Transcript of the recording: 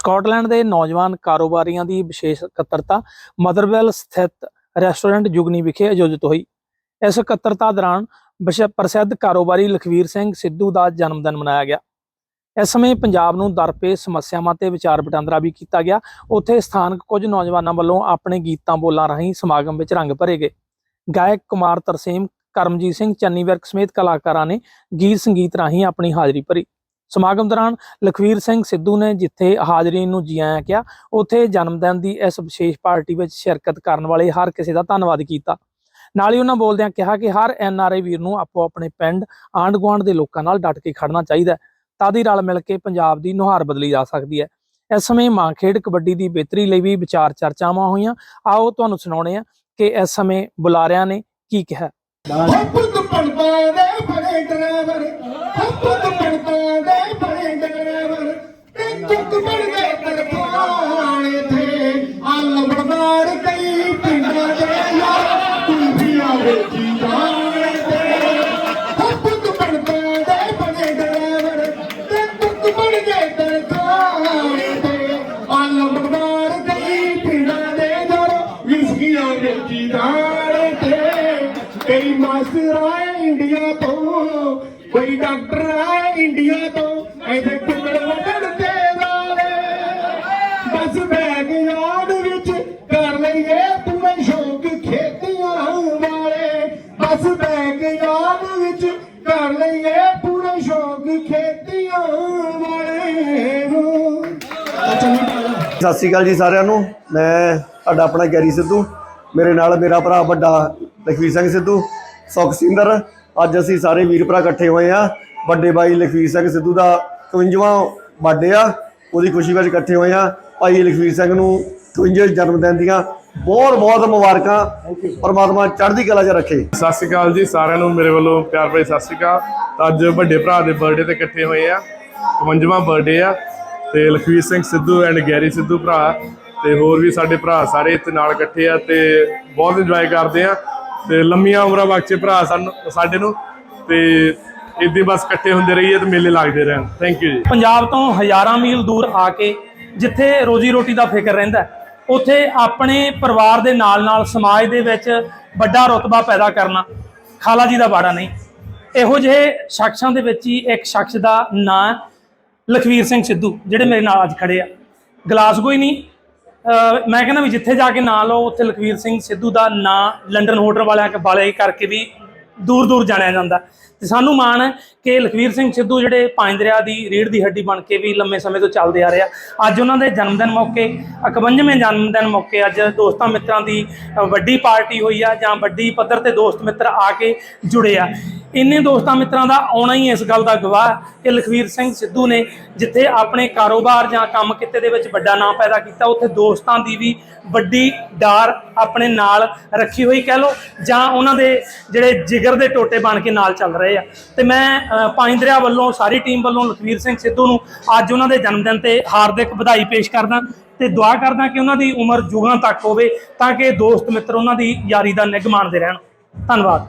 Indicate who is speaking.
Speaker 1: Scotland ਦੇ ਨੌਜਵਾਨ ਕਾਰੋਬਾਰੀਆਂ ਦੀ ਵਿਸ਼ੇਸ਼ ਇਕੱਤਰਤਾ ਮਦਰਵੈਲ ਸਥਿਤ ਰੈਸਟੋਰੈਂਟ ਜੁਗਨੀ ਵਿਖੇ ਆਯੋਜਿਤ ਹੋਈ। ਇਸ ਇਕੱਤਰਤਾ ਦੌਰਾਨ ਵਿਸ਼ਵ ਪ੍ਰਸਿੱਧ ਕਾਰੋਬਾਰੀ ਲਖਵੀਰ ਸਿੰਘ ਸਿੱਧੂ ਦਾ ਜਨਮ ਦਿਨ ਮਨਾਇਆ ਗਿਆ। ਇਸ ਸਮੇਂ ਪੰਜਾਬ ਨੂੰ ਦਰਪੇਸ਼ ਸਮੱਸਿਆਵਾਂ ਤੇ ਵਿਚਾਰ ਵਟਾਂਦਰਾ ਵੀ ਕੀਤਾ ਗਿਆ। ਉੱਥੇ ਸਥਾਨਕ ਕੁਝ ਨੌਜਵਾਨਾਂ ਵੱਲੋਂ ਆਪਣੇ ਗੀਤਾਂ ਬੋਲਾਂ ਰਾਹੀਂ ਸਮਾਗਮ ਵਿੱਚ ਰੰਗ ਭਰੇ ਗਏ। ਗਾਇਕ ਕੁਮਾਰ ਤਰਸੇਮ, ਕਰਮਜੀਤ ਸਿੰਘ ਚੰਨੀ ਵਿਰਕ ਸਮੇਤ ਕਲਾਕਾਰਾਂ ਨੇ ਗੀਤ ਸੰਗੀਤ ਰਾਹੀਂ ਆਪਣੀ ਹਾਜ਼ਰੀ ਭਰੀ। ਸਮਾਗਮ ਦੌਰਾਨ ਲਖਵੀਰ ਸਿੰਘ ਸਿੱਧੂ ਨੇ ਜਿੱਥੇ ਹਾਜ਼ਰੀਨ ਨੂੰ ਜੀ ਆਇਆਂ ਕਿਹਾ, ਉੱਥੇ ਜਨਮ ਦਿਨ ਦੀ ਇਸ ਵਿਸ਼ੇਸ਼ ਪਾਰਟੀ ਵਿੱਚ ਸ਼ਿਰਕਤ ਕਰਨ ਵਾਲੇ ਹਰ ਕਿਸੇ ਦਾ ਧੰਨਵਾਦ ਕੀਤਾ। ਨਾਲ ਹੀ ਉਹਨਾਂ ਬੋਲਦਿਆਂ ਕਿਹਾ ਕਿ ਹਰ ਐਨ ਆਰ ਆਈ ਵੀਰ ਨੂੰ ਆਪੋ ਆਪਣੇ ਪਿੰਡ, ਆਂਢ ਗੁਆਂਢ ਦੇ ਲੋਕਾਂ ਨਾਲ ਡਟ ਕੇ ਖੜਨਾ ਚਾਹੀਦਾ ਹੈ। ਤਾਂ ਦੀ ਰਲ ਮਿਲ ਕੇ ਪੰਜਾਬ ਦੀ ਨੁਹਾਰ ਬਦਲੀ ਜਾ ਸਕਦੀ ਹੈ। ਇਸ ਸਮੇਂ ਮਾਂ ਖੇਡ ਕਬੱਡੀ ਦੀ ਬਿਹਤਰੀ ਲਈ ਵੀ ਵਿਚਾਰ ਚਰਚਾਵਾਂ ਹੋਈਆਂ। ਆਓ ਤੁਹਾਨੂੰ ਸੁਣਾਉਣੇ ਆ ਕਿ ਇਸ ਸਮੇਂ ਬੁਲਾਰਿਆਂ ਨੇ ਕੀ ਕਿਹਾ।
Speaker 2: ਤੇ ਚੁੱਕ ਬੜ ਗਏ ਤਰਪਾਣੇ ਤੇ ਕਈ ਪਿੰਡਾਂ ਦੇ ਯਾਰ ਤੂੰ ਵੀ ਆਵੇ ਤੇ। ਪੁੱਤ ਪੜਦਾ ਦੇ ਬੜੇ ਡਰਾਈਵਰ ਤੇ ਚੁੱਕ ਬੜ ਗਏ ਤਰਪਾਣੇ ਤੇ। ਆ ਲੰਬੜਦਾਰ ਕਈ ਪਿੰਡਾਂ ਦੇ ਯਾਰ ਵਿਸਕੀਆਂ ਵੇਚੀ ਜਾਣੇ ਤੇ। ਕਈ ਮਾਸਟਰ ਆਏ ਇੰਡੀਆ ਤੋਂ, ਕੋਈ ਡਾਕਟਰ ਆਏ ਇੰਡੀਆ ਤੋਂ। ਐਸੇ ਬੈਗ ਵਿੱਚ ਕਰ ਲਈਏ ਪੂਰੇ ਸ਼ੌਕ ਖੇਤੀਆਂ ਵਾਲੇ ਨੂੰ।
Speaker 3: ਸਤਿ ਸ਼੍ਰੀ ਅਕਾਲ ਜੀ ਸਾਰਿਆਂ ਨੂੰ। ਮੈਂ ਤੁਹਾਡਾ ਆਪਣਾ ਗੈਰੀ ਸਿੱਧੂ। ਮੇਰੇ ਨਾਲ ਮੇਰਾ ਭਰਾ ਵੱਡਾ ਲਖਵੀਰ ਸਿੰਘ ਸਿੱਧੂ, ਸੁਖ ਸਿੰਦਰ। ਅੱਜ ਅਸੀਂ ਸਾਰੇ ਵੀਰ ਭਰਾ ਇਕੱਠੇ ਹੋਏ ਆ ਵੱਡੇ ਬਾਈ ਲਖਵੀਰ ਸਿੰਘ ਸਿੱਧੂ ਦਾ 51ਵਾਂ ਬਰਥਡੇ ਆ। ਉਹਦੀ ਖੁਸ਼ੀ ਵਿੱਚ ਇਕੱਠੇ ਹੋਏ ਆ ਭਾਈ ਲਖਵੀਰ ਸਿੰਘ ਨੂੰ 51 ਜਨਮ ਦਿਨ ਦੀਆਂ ਬਹੁਤ ਬਹੁਤ ਮੁਬਾਰਕਾਂ। ਪਰਮਾਤਮਾ ਚੜ੍ਹਦੀ ਕਲਾ 'ਚ ਰੱਖੇ।
Speaker 4: ਸਤਿ ਸ਼੍ਰੀ ਅਕਾਲ ਜੀ ਸਾਰਿਆਂ ਨੂੰ ਮੇਰੇ ਵੱਲੋਂ ਪਿਆਰ ਭਰੀ ਸਤਿ ਸ਼੍ਰੀ ਅਕਾਲ। ਤਾਂ ਅੱਜ ਵੱਡੇ ਭਰਾ ਦੇ ਬਰਥਡੇ ਤੇ ਇਕੱਠੇ ਹੋਏ ਆ। 55ਵਾਂ ਬਰਥਡੇ ਆ ਤੇ ਲਖਵੀਰ ਸਿੰਘ ਸਿੱਧੂ ਐਂਡ ਗੈਰੀ ਸਿੱਧੂ ਭਰਾ। ਤੇ ਹੋਰ ਵੀ ਸਾਡੇ ਭਰਾ ਸਾਰੇ ਇੱਥੇ ਨਾਲ ਇਕੱਠੇ ਆ ਤੇ ਬਹੁਤ ਇੰਜੋਏ ਕਰਦੇ ਆ। ਤੇ ਲੰਮੀਆਂ ਉਮਰਾਂ ਬਖਸ਼ੇ ਭਰਾ ਸਾਨੂੰ ਸਾਡੇ ਨੂੰ। ਤੇ ਇਦਾਂ ਬਸ ਇਕੱਠੇ ਹੁੰਦੇ ਰਹੀਏ ਤੇ ਮੇਲੇ ਲੱਗਦੇ ਰਹਿਣ। ਥੈਂਕ ਯੂ ਜੀ।
Speaker 1: ਪੰਜਾਬ ਤੋਂ ਹਜ਼ਾਰਾਂ ਮੀਲ ਦੂਰ ਆ ਕੇ ਜਿੱਥੇ ਰੋਜੀ ਰੋਟੀ ਦਾ ਫਿਕਰ ਰਹਿੰਦਾ ਉੱਥੇ ਆਪਣੇ ਪਰਿਵਾਰ ਦੇ ਨਾਲ-ਨਾਲ ਸਮਾਜ ਦੇ ਵਿੱਚ ਵੱਡਾ ਰੁਤਬਾ ਪੈਦਾ ਕਰਨਾ ਖਾਲਾ ਜੀ ਦਾ ਬਾੜਾ ਨਹੀਂ। ਇਹੋ ਜਿਹੇ ਸ਼ਖਸਾਂ ਦੇ ਵਿੱਚ ਹੀ ਇੱਕ ਸ਼ਖਸ ਦਾ ਨਾਂ ਲਖਵੀਰ ਸਿੰਘ ਸਿੱਧੂ, ਜਿਹੜੇ ਮੇਰੇ ਨਾਲ ਅੱਜ ਖੜੇ ਆ। ਗਲਾਸਗੋ ਹੀ ਨਹੀਂ ਮੈਂ ਕਹਿੰਦਾ ਵੀ ਜਿੱਥੇ ਜਾ ਕੇ ਨਾਂ ਲਓ, ਉੱਥੇ ਲਖਵੀਰ ਸਿੰਘ ਸਿੱਧੂ ਦਾ ਨਾਂ, ਲੰਡਨ ਹੋਟਲ ਵਾਲਿਆਂ ਵਾਲੇ ਕਰਕੇ ਵੀ ਦੂਰ ਦੂਰ ਜਾਣਿਆ ਜਾਂਦਾ। ਤੇ ਸਾਨੂੰ ਮਾਣ ਹੈ ਕਿ ਲਖਵੀਰ ਸਿੰਘ ਸਿੱਧੂ ਜਿਹੜੇ ਪੰਜ ਦਰਿਆ ਦੀ ਰੀੜ ਦੀ ਹੱਡੀ ਬਣ ਕੇ ਵੀ ਲੰਮੇ ਸਮੇਂ ਤੋਂ ਚੱਲਦੇ ਆ ਰਹੇ। ਆ ਅੱਜ ਉਹਨਾਂ ਦੇ ਜਨਮ ਦਿਨ ਮੌਕੇ 51ਵੇਂ ਜਨਮ ਦਿਨ ਮੌਕੇ ਅੱਜ ਦੋਸਤਾਂ ਮਿੱਤਰਾਂ ਦੀ ਵੱਡੀ ਪਾਰਟੀ ਹੋਈ ਆ ਜਾਂ ਵੱਡੀ ਪੱਧਰ ਤੇ ਦੋਸਤ ਮਿੱਤਰ ਆ ਕੇ ਜੁੜੇ ਆ। ਇੰਨੇ ਦੋਸਤਾਂ ਮਿੱਤਰਾਂ ਦਾ ਆਉਣਾ ਹੀ ਇਸ ਗੱਲ ਦਾ ਗਵਾਹ ਕਿ ਲਖਵੀਰ ਸਿੰਘ ਸਿੱਧੂ ਨੇ ਜਿੱਥੇ ਆਪਣੇ ਕਾਰੋਬਾਰ ਜਾਂ ਕੰਮ ਕਿੱਤੇ ਦੇ ਵਿੱਚ ਵੱਡਾ ਨਾਮ ਪੈਦਾ ਕੀਤਾ ਉੱਥੇ ਦੋਸਤਾਂ ਦੀ ਵੀ ਵੱਡੀ ਡਾਰ ਆਪਣੇ ਨਾਲ ਰੱਖੀ ਹੋਈ ਕਹਿ ਲਓ ਜਾਂ ਉਹਨਾਂ ਦੇ ਜਿਹੜੇ ਜਿਗਰ ਦੇ ਟੋਟੇ ਬਣ ਕੇ ਨਾਲ ਚੱਲ ਰਹੇ ਆ। ਤੇ ਮੈਂ ਅ, ਵੱਲੋਂ ਸਾਰੀ ਟੀਮ ਵੱਲੋਂ ਲਖਵੀਰ ਸਿੰਘ ਸਿੱਧੂ ਨੂੰ ਅੱਜ ਉਹਨਾਂ ਦੇ ਜਨਮ ਦਿਨ ਤੇ ਹਾਰਦਿਕ ਵਧਾਈ ਪੇਸ਼ ਕਰਦਾ ਤੇ ਦੁਆ ਕਰਦਾ ਕਿ ਉਹਨਾਂ ਦੀ ਉਮਰ ਜੁਗਾਂ ਤੱਕ ਹੋਵੇ ਤਾਂ ਕਿ ਦੋਸਤ ਮਿੱਤਰ ਉਹਨਾਂ ਦੀ ਯਾਰੀ ਦਾ ਨਿੱਘ ਮਾਣਦੇ ਰਹਿਣ। ਧੰਨਵਾਦ।